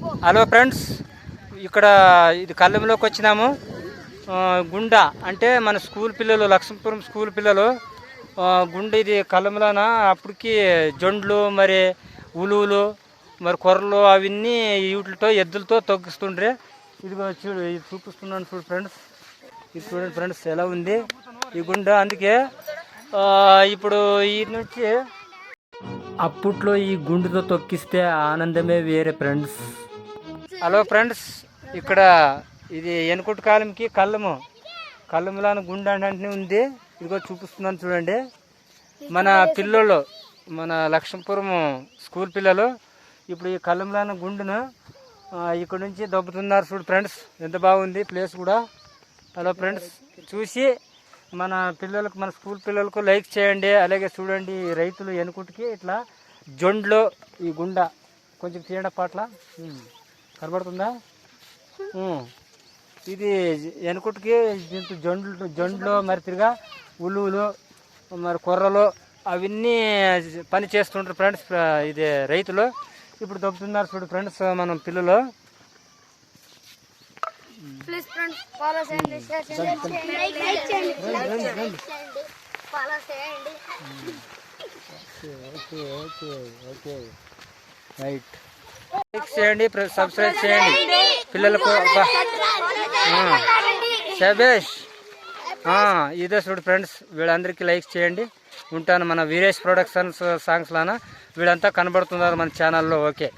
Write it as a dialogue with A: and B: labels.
A: Hello friends ఇక్కడ ఇది కళ్ళంలోకి వచ్చినాము. గుండా గుండ అంటే మన స్కూల్ పిల్లలు లక్ష్మీపురం స్కూల్ పిల్లలు గుండె ఇది కళ్ళంలోన అప్పటికి జొండ్లు మరి ఉలువులు మరి కొర్రలు అవన్నీ వీటితో ఎద్దులతో తొక్కిస్తుండ్రే. ఇదిగో చూడు ఇది చూపిస్తున్నాను చూడు ఫ్రెండ్స్. ఇది చూడండి ఫ్రెండ్స్ ఎలా ఉంది ఈ గుండె. అందుకే ఇప్పుడు ఈ నుంచి అప్పట్లో ఈ గుండుతో తొక్కిస్తే ఆనందమే వేరే ఫ్రెండ్స్. Hello friends. ఇక్కడ ఇది ఎనుకుట్టు కాలంకి కళ్ళము. కళ్ళములాన గుండె అంటే ఉంది. ఇదిగో చూపిస్తున్నాను చూడండి. మన పిల్లలు మన లక్ష్మీపురం స్కూల్ పిల్లలు ఇప్పుడు ఈ కళ్ళంలాన గుండును ఇక్కడ నుంచి దొబ్బుతున్నారు చూడు ఫ్రెండ్స్. ఎంత బాగుంది ప్లేస్ కూడా. Hello friends. చూసి మన పిల్లలకు మన స్కూల్ పిల్లలకు లైక్ చేయండి అలాగే చూడండి రైతులు ఎనుకుటికి ఇట్లా జొండ్లో ఈ గుండ కొంచెం తీయడ పాట్ల. కనబడుతుందా? ఇది ఎనుకుటికి దీంతో జొండ్లు జొండ్లో మరి తిరిగా ఉలువులు మరి కొర్రలు అవన్నీ పని చేస్తుంటారు ఫ్రెండ్స్ ఇది రైతులు. ఇప్పుడు దొబ్బుతున్నారు చూడు ఫ్రెండ్స్ మనం పిల్లలు.
B: ప్లీజ్ ఫ్రెండ్స్ ఫాలో చేయండి షేర్ చేయండి లైక్ చేయండి ఫాలో చేయండి
A: okay okay okay right like చేయండి సబ్స్క్రైబ్ చేయండి పిల్లలకు శబేష్ ఇదే చూడు ఫ్రెండ్స్ వీళ్ళందరికీ లైక్ చేయండి. ఉంటాను మన వీరేష్ ప్రొడక్షన్స్ సాంగ్స్ లానా. వీళ్ళంతా కనబడుతున్నారు మన ఛానల్లో. ఓకే.